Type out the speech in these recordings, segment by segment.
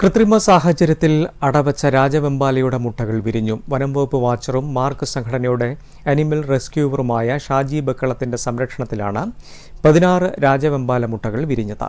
കൃത്രിമ സാഹചര്യത്തിൽ അടവച്ച രാജവെമ്പാലയുടെ മുട്ടകൾ വിരിഞ്ഞു. വനംവകുപ്പ് വാച്ചറും മാർക്ക് സംഘടനയുടെ അനിമൽ റെസ്ക്യൂവറുമായ ഷാജി ബക്കളത്തിന്റെ സംരക്ഷണത്തിലാണ് പതിനാറ് രാജവെമ്പാല മുട്ടകൾ വിരിഞ്ഞത്.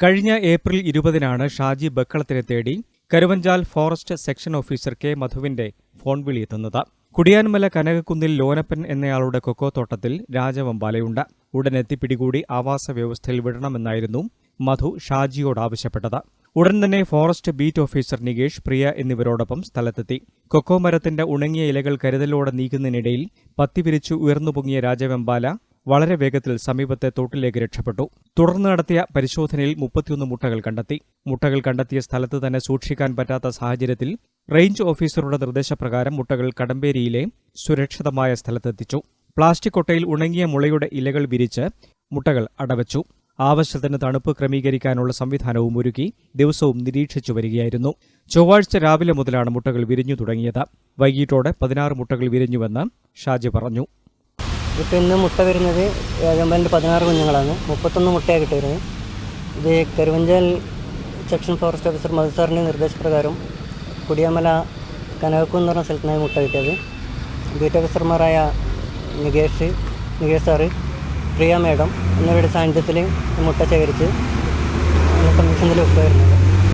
കഴിഞ്ഞ ഏപ്രിൽ ഇരുപതിനാണ് ഷാജി ബക്കളത്തിനെ തേടി Karuvanchal forest section officer K മധുവിന്റെ ഫോൺ വിളിയെത്തുന്നത്. കുടിയാൻമല കനകക്കുന്നിൽ ലോനപ്പൻ എന്നയാളുടെ കൊക്കോ തോട്ടത്തിൽ രാജവെമ്പാലയുണ്ട്. ഉടനെത്തി പിടികൂടി ആവാസ വ്യവസ്ഥയിൽ വിടണമെന്നായിരുന്നു മധു ഷാജിയോട് ആവശ്യപ്പെട്ടത്. ഉടൻ തന്നെ forest beat officer Nikesh Priya എന്നിവരോടൊപ്പം സ്ഥലത്തെത്തി. കൊക്കോ മരത്തിന്റെ ഉണങ്ങിയ ഇലകൾ കരുതലോടെ നീക്കുന്നതിനിടയിൽ പത്തി വിരിച്ചു ഉയർന്നു പൊങ്ങിയ രാജവെമ്പാല വളരെ വേഗത്തിൽ സമീപത്തെ തോട്ടിലേക്ക് രക്ഷപ്പെട്ടു. തുടർന്ന് നടത്തിയ പരിശോധനയിൽ മുപ്പത്തിയൊന്ന് മുട്ടകൾ കണ്ടെത്തി. മുട്ടകൾ കണ്ടെത്തിയ സ്ഥലത്ത് തന്നെ സൂക്ഷിക്കാൻ പറ്റാത്ത സാഹചര്യത്തിൽ റേഞ്ച് ഓഫീസറുടെ നിർദ്ദേശപ്രകാരം മുട്ടകൾ കടമ്പേരിയിലെ സുരക്ഷിതമായ സ്ഥലത്തെത്തിച്ചു. പ്ലാസ്റ്റിക് കൊട്ടയിൽ ഉണങ്ങിയ മുളയുടെ ഇലകൾ വിരിച്ച് മുട്ടകൾ അടവച്ചു. ആവശ്യത്തിന് തണുപ്പ് ക്രമീകരിക്കാനുള്ള സംവിധാനവും ഒരുക്കി ദിവസവും നിരീക്ഷിച്ചു വരികയായിരുന്നു. ചൊവ്വാഴ്ച രാവിലെ മുതലാണ് മുട്ടകൾ വിരിഞ്ഞു തുടങ്ങിയത്. വൈകിട്ടോടെ പതിനാറ് മുട്ടകൾ വിരിഞ്ഞുവെന്ന് ഷാജി പറഞ്ഞു. ഇപ്പോൾ ഇന്ന് മുട്ട വരുന്നത് ഏകമ്പലിന്റെ പതിനാറ് കുഞ്ഞുങ്ങളാണ്. മുപ്പത്തൊന്ന് മുട്ടയാണ് കിട്ടിയിരുന്നത്. ഇത് Karuvanchal section forest officer Madhu സാറിന്റെ നിർദ്ദേശപ്രകാരം കുടിയമല കനകക്കു എന്ന് പറഞ്ഞ സ്ഥലത്തിനായി മുട്ട കിട്ടിയത്. ബീറ്റ് ഓഫീസർമാരായ നികേഷ് നികേഷ് സാറ് പ്രിയ മേഡം എന്നിവരുടെ സാന്നിധ്യത്തിൽ മുട്ട ശേഖരിച്ച് സംരക്ഷണത്തിൽ സംരക്ഷണത്തിൽ വെക്കുമായിരുന്നത്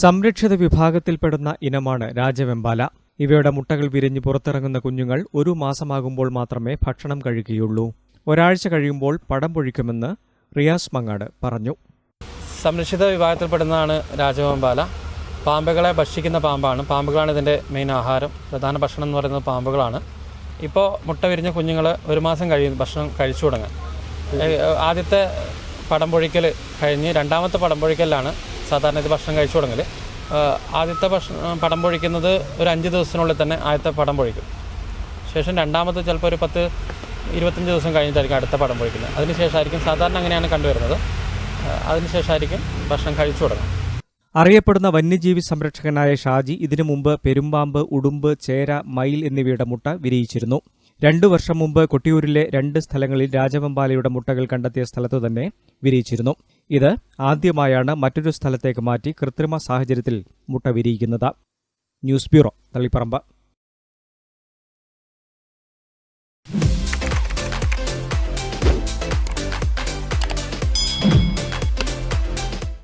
സംരക്ഷിത വിഭാഗത്തിൽപ്പെടുന്ന ഇനമാണ് രാജവെമ്പാല. ഇവയുടെ മുട്ടകൾ വിരിഞ്ഞ് പുറത്തിറങ്ങുന്ന കുഞ്ഞുങ്ങൾ ഒരു മാസമാകുമ്പോൾ മാത്രമേ ഭക്ഷണം കഴിക്കുകയുള്ളൂ. ഒരാഴ്ച കഴിയുമ്പോൾ പടം പൊഴിക്കുമെന്ന് റിയാസ് മങ്ങാട് പറഞ്ഞു. സംരക്ഷിത വിഭാഗത്തിൽപ്പെടുന്നതാണ് രാജവെമ്പാല. പാമ്പുകളെ ഭക്ഷിക്കുന്ന പാമ്പാണ്. പാമ്പുകളാണ് ഇതിന്റെ മെയിൻ ആഹാരം. പ്രധാന ഭക്ഷണം എന്ന് പറയുന്നത് പാമ്പുകളാണ്. ഇപ്പോൾ മുട്ട വിരിഞ്ഞ കുഞ്ഞുങ്ങൾ ഒരു മാസം കഴിയും ഭക്ഷണം കഴിച്ചു തുടങ്ങാൻ. ആദ്യത്തെ പടം പൊഴിക്കൽ കഴിഞ്ഞ് രണ്ടാമത്തെ പടം പൊഴിക്കലിലാണ് സാധാരണ ഇത് ഭക്ഷണം കഴിച്ചു തുടങ്ങൽ ആദ്യത്തെ ഭക്ഷണം പടം പൊഴിക്കുന്നത് ഒരു അഞ്ച് ദിവസത്തിനുള്ളിൽ തന്നെ ആദ്യത്തെ പടം പൊഴിക്കും. ശേഷം രണ്ടാമത്തെ ചിലപ്പോൾ ഒരു പത്ത് ഇരുപത്തഞ്ച് ദിവസം കഴിഞ്ഞിട്ടായിരിക്കും അടുത്ത പടം പൊഴിക്കുന്നത്. അതിനുശേഷമായിരിക്കും സാധാരണ അങ്ങനെയാണ് കണ്ടുവരുന്നത്. അതിനുശേഷമായിരിക്കും ഭക്ഷണം കഴിച്ചു തുടങ്ങും അറിയപ്പെടുന്ന വന്യജീവി സംരക്ഷകനായ ഷാജി ഇതിനു മുമ്പ് പെരുമ്പാമ്പ് ഉടുമ്പ് ചേര മയിൽ എന്നിവയുടെ മുട്ട വിരിയിച്ചിരുന്നു. രണ്ടു വർഷം മുമ്പ് കൊട്ടിയൂരിലെ രണ്ട് സ്ഥലങ്ങളിൽ രാജവെമ്പാലയുടെ മുട്ടകൾ കണ്ടെത്തിയ സ്ഥലത്തു തന്നെ വിരിയിച്ചിരുന്നു. ഇത് ആദ്യമായാണ് മറ്റൊരു സ്ഥലത്തേക്ക് മാറ്റി കൃത്രിമ സാഹചര്യത്തിൽ മുട്ട വിരിയിക്കുന്നത്. News bureau Taliparamba.